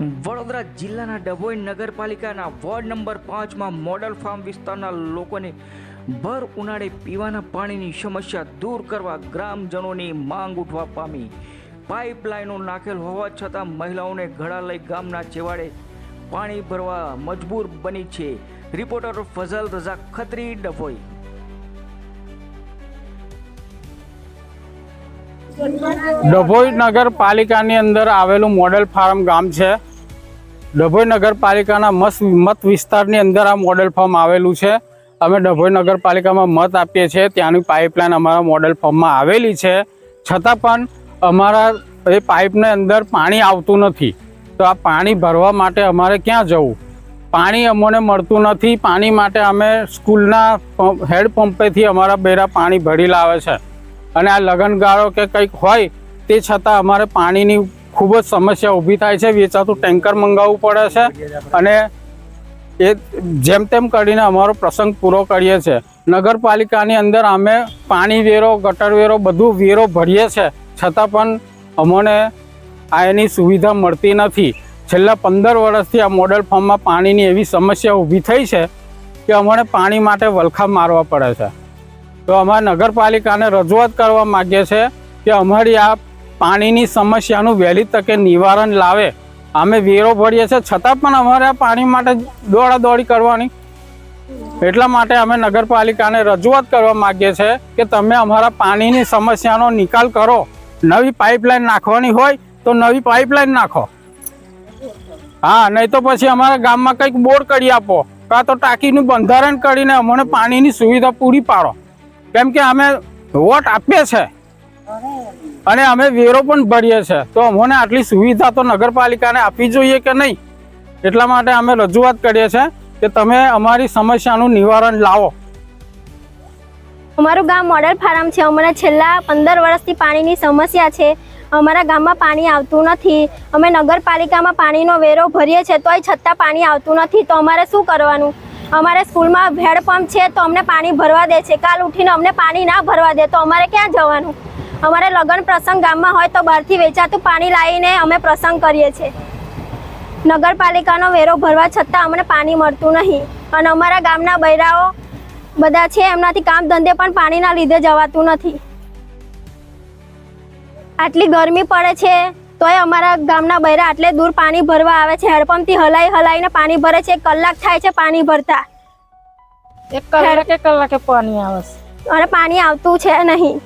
વડોદરા જિલ્લાના ડભોઈ નગરપાલિકાના ward number પાંચમાં મોડલ ફાર્મ વિસ્તારના લોકોને ભર ઉનાળે પીવાના પાણીની સમસ્યા દૂર કરવા ગ્રામજનોની માંગ ઉઠવા પામી. પાઇપલાઇનો નાખેલ હોવા છતાં મહિલાઓને ઘડા લઈ ગામના છેવાડે પાણી ભરવા મજબૂર બની છે. રિપોર્ટર ફઝલ રઝા ખત્રી, ડભોઈ. ડભોઈ નગરપાલિકાની અંદર આવેલું મોડેલ ફાર્મ ગામ છે. ડભોઈ નગરપાલિકાના મત મત વિસ્તારની અંદર આ મોડેલ ફાર્મ આવેલું છે. અમે ડભોઈ નગરપાલિકામાં મત આપીએ છીએ. ત્યાંની પાઇપલાઇન અમારા મોડેલ ફાર્મમાં આવેલી છે. છતાં પણ અમારા એ પાઇપને અંદર પાણી આવતું નથી. તો આ પાણી ભરવા માટે અમારે ક્યાં જવું? પાણી અમને મળતું નથી. પાણી માટે અમે સ્કૂલના હેડપંપેથી હેડ પંપેથી અમારા બેરા પાણી ભરી લાવે છે. અને આ લગનગાળો કે કંઈક હોય, તે છતાં અમારે પાણીની ખૂબ જ સમસ્યા ઊભી થાય છે. વેચાતું ટેન્કર મંગાવવું પડે છે. અને એ જેમ તેમ કરીને અમારો પ્રસંગ પૂરો કરીએ છીએ નગરપાલિકાની અંદર અમે પાણી વેરો, ગટર વેરો, બધું વેરો ભરીએ છીએ છતાં પણ અમને આ એની સુવિધા મળતી નથી. છેલ્લા પંદર વર્ષથી આ મોડલ ફોર્મમાં પાણીની એવી સમસ્યા ઊભી થઈ છે કે અમને પાણી માટે વલખા મારવા પડે છે. તો અમારા નગરપાલિકાને રજૂઆત કરવા માગીએ છીએ કે અમારી આ પાણીની સમસ્યાનું વહેલી તકે નિવારણ લાવે. અમે વેરો ભરીએ છીએ, છતાં પણ અમારે આ પાણી માટે દોડાદોડી કરવાની. એટલા માટે અમે નગરપાલિકાને રજૂઆત કરવા માગીએ છીએ કે તમે અમારા પાણીની સમસ્યાનો નિકાલ કરો. નવી પાઇપલાઇન નાખવાની હોય તો નવી પાઇપલાઇન નાખો. હા, નહીં તો પછી અમારા ગામમાં કંઈક બોર કરી આપો. કાં તો ટાંકીનું બંધારણ કરીને અમને પાણીની સુવિધા પૂરી પાડો. કેમ કે અમે વોટ આપીએ છે. અને અમે વેરો પણ ભરીએ છે. તો અમને આટલી સુવિધા તો નગરપાલિકાને આપવી જોઈએ કે નહીં? એટલા માટે અમે રજૂઆત કરીએ છીએ કે તમે અમારી સમસ્યાનું નિવારણ લાવો. અમારું ગામ મોડલ ફાર્મ છે. અમારા છેલ્લા પંદર વર્ષથી પાણીની સમસ્યા છે. અમારા ગામમાં પાણી આવતું નથી. અમે નગરપાલિકામાં પાણીનો વેરો ભરીએ છીએ તોય છતાં પાણી આવતું નથી. તો અમારે શું કરવાનું? અમારે સ્કૂલમાં હેડપંપ છે તો અમને પાણી ભરવા દે છે. કાલ ઉઠીને અમને પાણી ના ભરવા દે તો અમારે ક્યાં જવાનું? અમારે લગ્ન પ્રસંગ ગામમાં હોય તો બહારથી વેચાતું પાણી લાવીને અમે પ્રસંગ કરીએ છીએ. નગરપાલિકાનો વેરો ભરવા છતાં અમને પાણી મળતું નહીં. અને અમારા ગામના બૈરાઓ બધા છે, એમનાથી કામ ધંધે પણ પાણીના લીધે જવાતું નથી. આટલી ગરમી પડે છે તોય અમારા ગામના બૈરા આટલે દૂર પાણી ભરવા આવે છે. હેડપંપથી હલાઈ હલાઈને પાણી ભરે છે. એક કલાક થાય છે પાણી ભરતા. એક કલાકે કલાકે પાણી આવે છે. અને પાણી આવતું છે નહીં.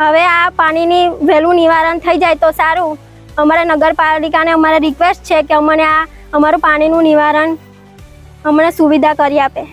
હવે આ પાણીની વહેલું નિવારણ થઈ જાય તો સારું. અમારા નગરપાલિકાને અમારે રિક્વેસ્ટ છે કે અમને આ અમારું પાણીનું નિવારણ અમને સુવિધા કરી આપે.